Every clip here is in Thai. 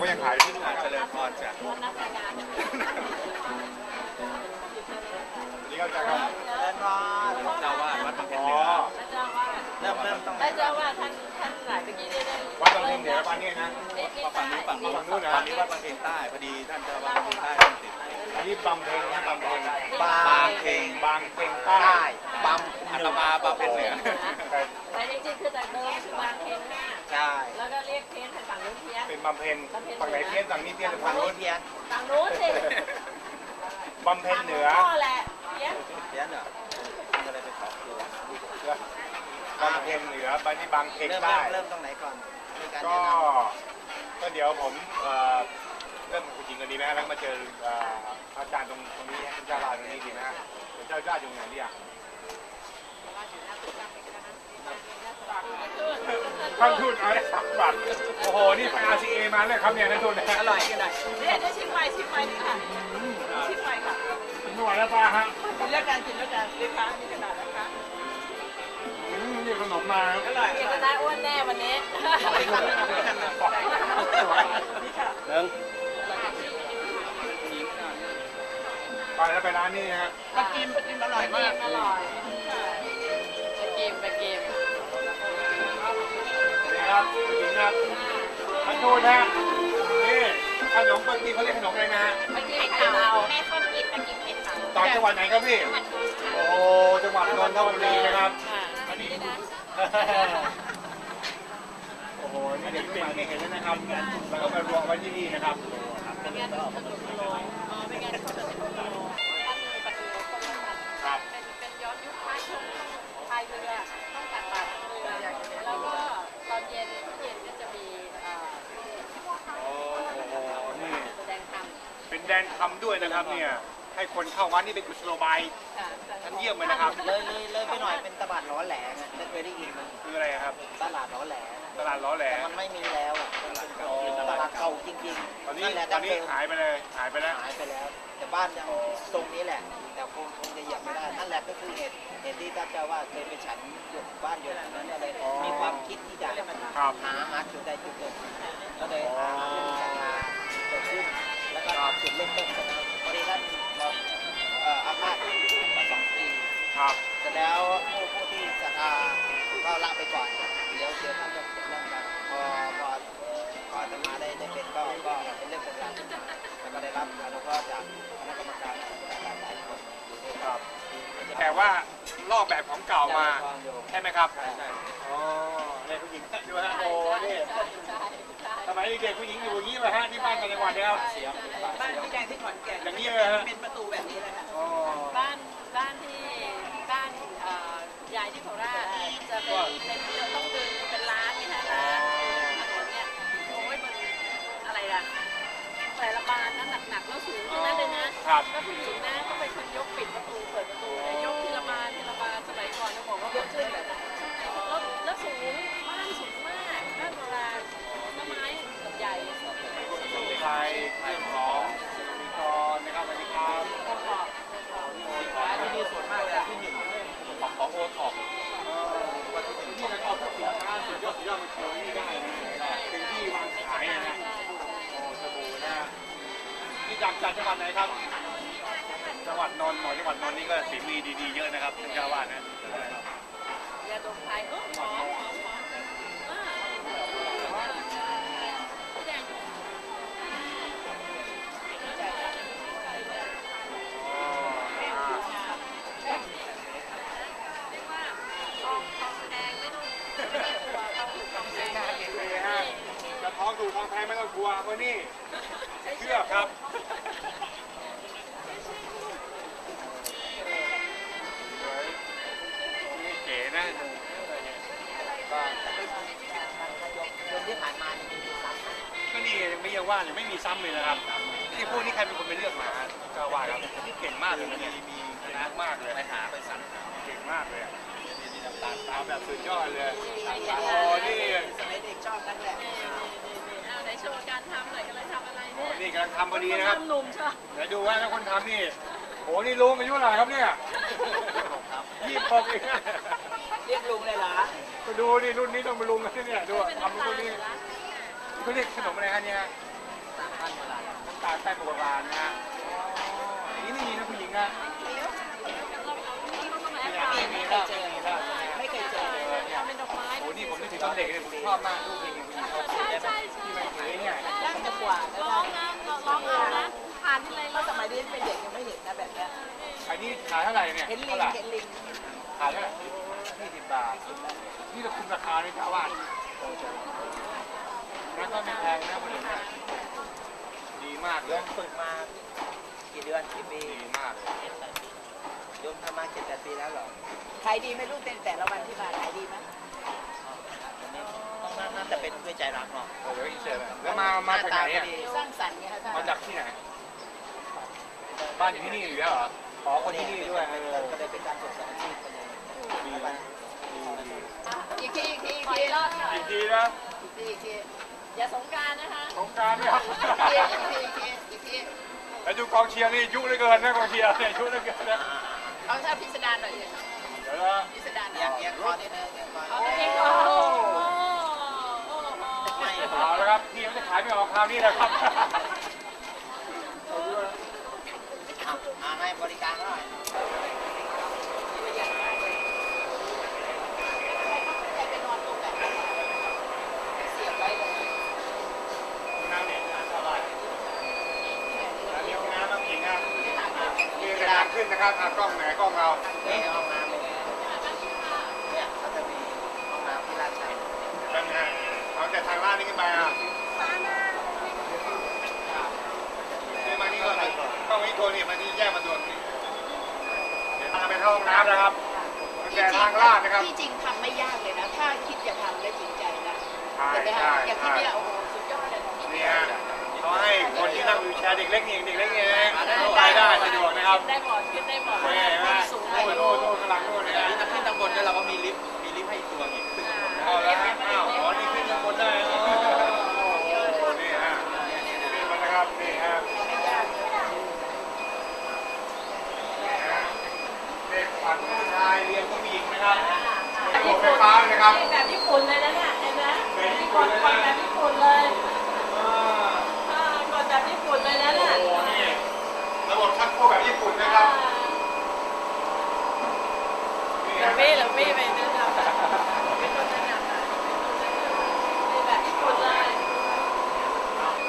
ก็ยังขายที่นู่นเจริญพรจ้ะนี่ก็จะครับเดินรอเจ้าว่าวัดบางเพ็ญเหนือเจ้าว่าเริ่มเริ่มต้องแล้วเจ้าว่าท่านท่านหลายเมื่อกี้ได้ได้วัดบางเพ็ญเหนือบ้านนี้นะได้ได้ฝั่งนี้ฝั่งได้ฝั่งนู้นนะฝั่งนี้วัดบางเพ็ญใต้พอดีท่านเจ้าวัดบางเพ็ญใต้นติดอันนี้บางเพ็ญนะบางเพ็บางเพ็งบางเพ็ญใต้ใต้ปั๊มอัตมาบางเพ็ญเหนือแต่จริงๆคือแต่เดิมคือบางเพ็ญหน้าใช่แล้วก็เรียกเพี้ยนทางฝั่งนู้น เพี้ยนเป็นบำเพ็ญฝั่งไหนเพี้ยนฝั่งนี้เพี้ยนหรือฝั่งนู้นเพี้ยนฝั่งนู้นสิบำเพ็ญเหนือก็แหละเพี้ยนเพี้ยนเหรอก็เลยไปขอครูบางเพ็ญเหนือไปที่บางเพ็ญเริ่มใต้เริ่มตรงไหนก่อนมีการก็แนะนก็เดี๋ยวผมเอ่อเริ่มคุณหญิงกันดีไหมฮะแล้วก็มาเจอเอ่ออาจารย์ตรงตรงนี้ท่านเจ้าลาตรงนี้ดีไหมฮะเดี๋ยวเจ้าจ้าอยู่ไหนเนี่ย ท่านทูตอะไรสักบาทโอ้โห นี่ไป RCA มาเลยครับเนี่ยท่านทูนะอร่อยกันหน่ ท่านทูตฮะนี่ขนมปกติเขาเรียกขนมอะไรนะฮะปลากิมไข่ไข่เต่าเต่าแม่ส้มกินมากินเผ็ดเต่าจากจังหวัดไหนครับพี่ โอ้โหจังหวัดนนทบุรีนะครับค่ะอันนี้นะโอ้โหนี่เด็กเป็นไม่เห็นแล้วนะครับแล้วก็มารวมไว้ที่นี่นะครับเป็นงานถนนโลอ๋อเป็นงานถนนโล นะครับเนี่ยให้คนเข้าวัดนี่เป็นกุศโลบายค่ะชั้นเยี่ยมเลยนะครับเลยเลยเลยไปหน่อยเป็นตลาดล้อแหลงไม่เคยได้ยินมันคืออะไรครับตลาดล้อแหลงตลาดล้อแหลแต่มันไม่มีแล้วอะเป็นตลาดเก่าจริงตอนๆนี้นั่นแหละตอนนี้ดั้งเดิมหายไปเลยหายไปแล้วหายไปแล้วแต่บ้านยังตรงนี้แหละแต่คงคงจะเหยียบไม่ได้นั่นแหละก็คือเหตุเหตุที่ท่านเจ้าว่าเคยไปฉันอยู่บ้านอยู่ตรงนั้นอะไรมีความคิดที่จะครับหาหาจุดใดจุดหนึ่งก็เลยหาเรื่องศรัทธาเกิดขึ้นแล้วก็จุดเริ่มต้นจากนั้นพอดีท่าน ครับ เสร็จแล้วผู้ผู้ที่ศรัทธาก็ละไปก่อน เดี๋ยวเดี๋ยวท่านจะเริ่มกันพอพอพอจะมาได้ได้เป็นก็ก็เป็นเรื่องเป็นราวขึ้นมาแล้วก็ได้รับอนุเคราะห์จากคณะกรรมการหลายคนอยู่ด้วยครับ แต่ว่าลอกแบบของเก่ามา ใช่ไหมครับใช่ใช่อ๋อเนี่ยผู้หญิงดูฮะโอ้นี่ใช่ใช่ใช่สมัยเด็กผู้หญิงอยู่อย่างนี้เลยฮะที่บ้านต่างจังหวัดเนี่ยครับบ้านพี่แดงที่ขอนแก่นอย่างนี้เลยฮะเป็นประตูแบบนี้เลยค่ะบ้านบ้านที่ แต่ละบานนั้นหนักๆแล้วสูงทั้งนั้นเลยนะครับ แล้วผู้หญิงนะต้องเป็นคนยกปิดประตูเปิดประตูเนี่ยยกทีละบานทีละบานสมัยก่อนเราบอกว่าเขาช่วยแบบนั้นแล้วแล้วสูงบ้านสูงมากบ้านโบราณต้นไม้ใหญ่สมุนไพรเครื่องหอม จากจังหวัดไหนครับ จังหวัดนนท์หมอจังหวัดนนท์นี่ก็ นี่เชื่อครับสวยนี่เก๋นะก็เดือนที่ผ่านมานี่มีซ้ำก็นี่ยังไม่ยังว่ายังไม่มีซ้ำเลยนะครับนี่พวกนี้ใครเป็นคนไปเลือกมาเจ้าว่าครับนี่เก่งมากเลยนะเนี่ยมีคณะมากเลยไปหาไปสั่งหาเก่งมากเลยอะนี่นี่น้ำตาลตามแบบสุดยอดเลยนี่โอ้นี่สมัยเด็กชอบนั่นแหละเอาไหน โชว์การทำหน่อยกำลังทำอะไรเนี่ยนี่กำลังทำพอดีนะครับ ทำหนุ่มใช่ไหมเดี๋ยวดูว่าถ้าคนทำนี่โอ้นี่ลุงอายุเท่าไหร่ครับเนี่ยยี่สิบหกเองเรียกลุงเลยเหรอมาดูนี่รุ่นนี้ต้องมาลุงกันที่เนี่ยดูอะทำรุ่นนี้เขาเรียกขนมอะไรฮะเนี่ยสามพันเวลาน้ำตาลแป้งโบราณนะฮะอ๋อนี่นี่นะผู้หญิงนะไม่ไม่เคยเจอไม่เคยเจอทำเป็นดอกไม้โอ้นี่ผมนึกถึงตอนเด็กเลยผมชอบมากรูปนี้ผู้หญิงเขา ใช่ใช่ ว่านะร้องนะร้องเอานะผ่านที่ไรเพราะสมัยนี้เป็นเด็กยังไม่เห็นนะแบบนี้อันนี้ขายเท่าไหร่เนี่ยเห็นลิเท่างไหร่เห็นลิงขายเท่าไหร่ยี่สิบบาท นี่เราคุมราคาเลยครับว่าแล้วก็ไม่แพงนะผู้หญิงเนี่ยดีมากเลโยยมฝึกมากี่เดือนกี่ปีดีมากเลยโยมทำมาเจ็ดแปดปีแล้วเหรอขายดีไหมลูกเป็นแต่ละวันที่มาขายดีไหม ต้องน่าจะเป็นด้วยใจรักเนาะเดี๋ยวอินเสิร์ตไปแล้วมา มาจากไหนอะสร้างสรรค์ไงคะท่านมาจากที่ไหน บ้านอยู่ที่นี่อยู่แล้วเหรออ๋อคนที่นี่ด้วยเออก็เลยเป็นการส่งเสริมอาชีพไปเลยดีนะดีดีอีกทีอีกทีอีกขอทีอีกรอบค่ะอีกทีนะอีกทีอีกทีอย่าสงการนะคะสงกรารเนี่ยอีกทีอีกทีอีกทีแล้วดูกองเชียร์นี่ยุเหลือเกินนะกองเชียร์เนี่ยยุเหลือเกินนะเอาท่าพิสดารหน่อยดิเดี๋ยวนะพิสดารเอียงเอียงคอนิดนึงเอียงคอเอาเองก่อนโอ้โหโอ้โห เอาแล้วครับพี่เขาจะขายไม่ออกคราวนี้นะครับอ่าให้บริการหน่อยไปนอนตรงแบบเสียบไว้เลยน้ำเนี่ยสบายแล้วเลี้ยวน้ำน้ำหญิงอะนี่กระดานขึ้นนะครับอะกล้องไหนกล้องเรา นี่ห้องน้ำเลยเนี่ยเขาจะมีห้องน้ำที่ราชชัย เป็นไงเอาแต่ทางลาดนี่ขึ้นไปอะนี่มานี่ก่อนเลยกล้องนี้ตัวนี่มานี่แยกมาตัวนี่เดี๋ยวทางไปเข้า ห้องน้ำนะครับตั้งแต่ทางลาดนะครับ ที่จริงทำไม่ยากเลยนะ ถ้าคิดจะทำและจริงใจนะใช่แต่ไปใช่หาอย่างที่ใช่เนี่ยโอ้โหสุดยอดเลยของนี่ฮะเขาให้คนที่นั่งวิวแชร์เด็กเล็กนี่เด็กเล็กนี่เองไปได้สะดวกนะครับได้หมดขึ้นได้หมดนี่เห็นไหมสูงโอ้โหโอ้โหข้างหลังโน่นนะนี่ถ้าขึ้นทางบนด้วยเราก็มีลิฟต์ มีลิฟต์ให้อีกตัวอีกขึ้นข้างบนได้ เอาแล้วฮะอ้าวอ๋อนี่ขึ้นข้างบนได้โอ้โหนี่ฮะนี่มันนะครับนี่ฮะเด็กฝันผู้ชายเรียนผู้หญิงนะครับระบบ ไฟฟ้านะครับแบบญี่ปุ่นเลยนะเนี่ยเห็นไหมแบบญี่กปุ่นดเลยกนะดแบบญี่ปุ่นเลย อ่า อ่ากดแบบญี่ปุ่นเลยนะเนี่ย โอ้โหนี่ระบบชักโครกแบบญี่ปุ่นนะครับนี่ เดี๋ยว ฮะ มี่เดี๋ยวมี่ไปแนะนำแบบเป็นคนแนะนำนะเป็นแบบญี่ปุ่นเลย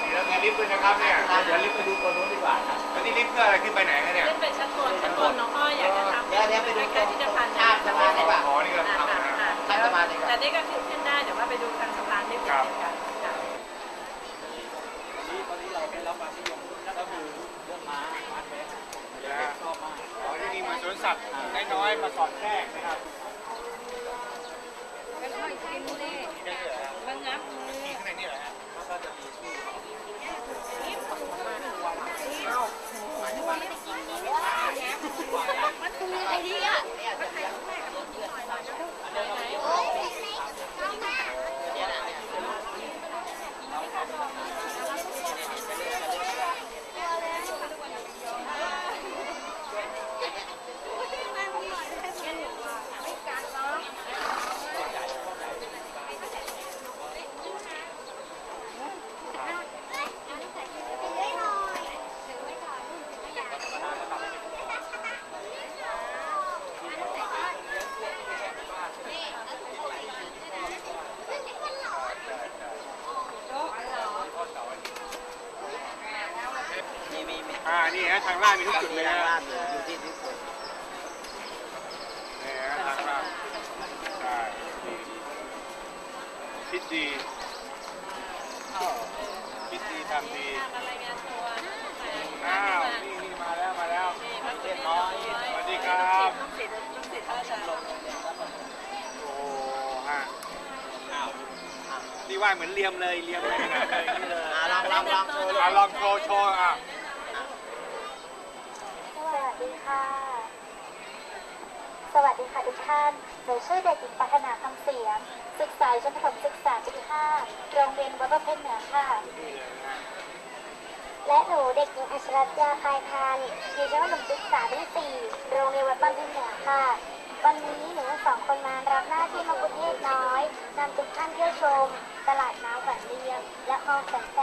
นี่แล้วมีลิฟต์ด้วยนะครับเนี่ย เดี๋ยวลิฟต์ไปดูตัวนู้นดีกว่านะ แล้วนี่ลิฟต์เพื่ออะไรขึ้นไปไหนคะเนี่ย ขึ้นไปชั้นบนชั้นบนน้องอ้อยอยากจะทำ เดี๋ยวเดี๋ยวไปดู ใกล้ๆที่จะพัน ข้ามสะพานดีกว่า อ๋อนี่ก็ทำนะฮะ ข้ามสะพานดีกว่า แต่นี่ก็ขึ้นขึ้นได้เดี๋ยวว่าไปดูทางสะพานนิดนึงกันค่ะ ตอนนี้เราได้รับความนิยมก็คือเรื่องม้าม้าแท้ นะฮะ ชอบมาก อ๋อที่นี่เหมือนสวนสัตว์น้อยๆมาสอดแทรกนะครับ มันงับ นี่ข้างในนี่เหรอฮะ ก็จะมีชื่อ มีมีมี อ่านี่ฮะ ทางล่างมีทุกจุดเลยทานะงลาดเลยอยู่ที่ที่สุดนี่ฮะทางล่างใช่คิดดีคิดดีทำดีอ้าวนี่นี่มาแล้วมาแล้วเรียบร้อยสวัสดีครับลูกศิษย์ลูกศิษย์อาจารย์โอ้ฮะอ้าวนี่ว่าเหมือนเลียมเลยเลียมเลยเลยเลยอ่าลองลองลองโชว์ลองโชว์อะ ดีค่ะ สวัสดีค่ะทุกท่าน หนูชื่อเด็กหญิงปัฒนาคำเสียง ศึกษาชั้นประถมศึกษาปีที่5โรงเรียนวัดประเพ็ญเหนือค่ะ และหนูเด็กหญิงอัชรัตยาคายพันธ์อยู่ชั้นประถมศึกษาปีที่4โรงเรียนวัดบ้างพิมเหนือค่ะ วันนี้หนูสองคนมารับหน้าที่มะกุเทศน้อยนำทุกท่านเที่ยวชม ตลาดน้ำขวัญเรียงและคลองแสนแส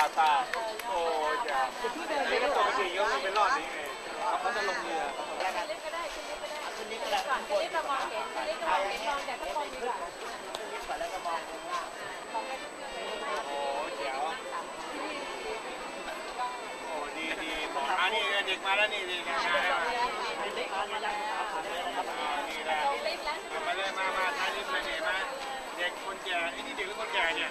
ตาตาโอ้จ้านี่ก็ปกติก็เป็นรอดนี้ไงเขาจะลงเรือขึ้นลิฟต์ก็ได้ขึ้นลิฟต์ก็ได้ขึ้นลิฟต์ก็ได้ก่อนขึ้นลิฟต์เรามองเห็นขึ้นลิฟต์ก็มองเห็นมองจากข้างบนดีกว่าขึ้นลิฟต์ก่อนแล้วก็มองข้างล่างของกันขึ้นเลยโอ้เจ๋วโอ้ดีดีบอกอ่านี่เด็กมาแล้วนี่นี่มาแล้วนี่ได้มาเลยมามาท้ายลิฟต์เลยนี่มาเด็กคนแก่ไอ้นี่เด็กหรือคนแก่เนี่ย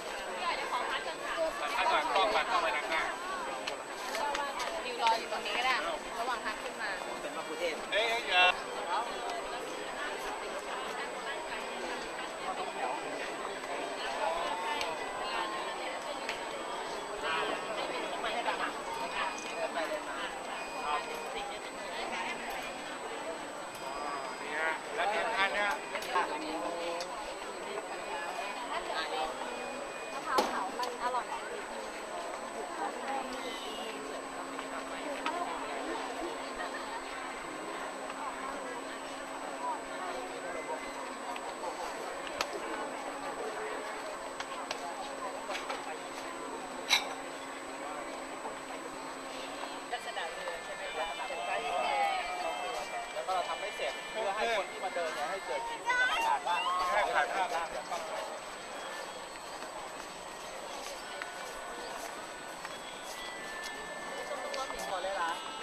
ก็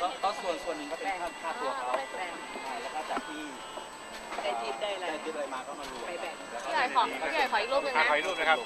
ก็ก็ส่วนส่วนหนึ่งก็เป็นค่าค่าตัวเขาใช่แล้วก็จากที่ได้ทิปได้อะไรได้ที่เลยมาก็มารวมไปแบ่งแล้วก็พี่ใหญ่ขอพี่ใหญ่ขออีกรูปหนึ่งอะนะ ขออีกรูปนะครับ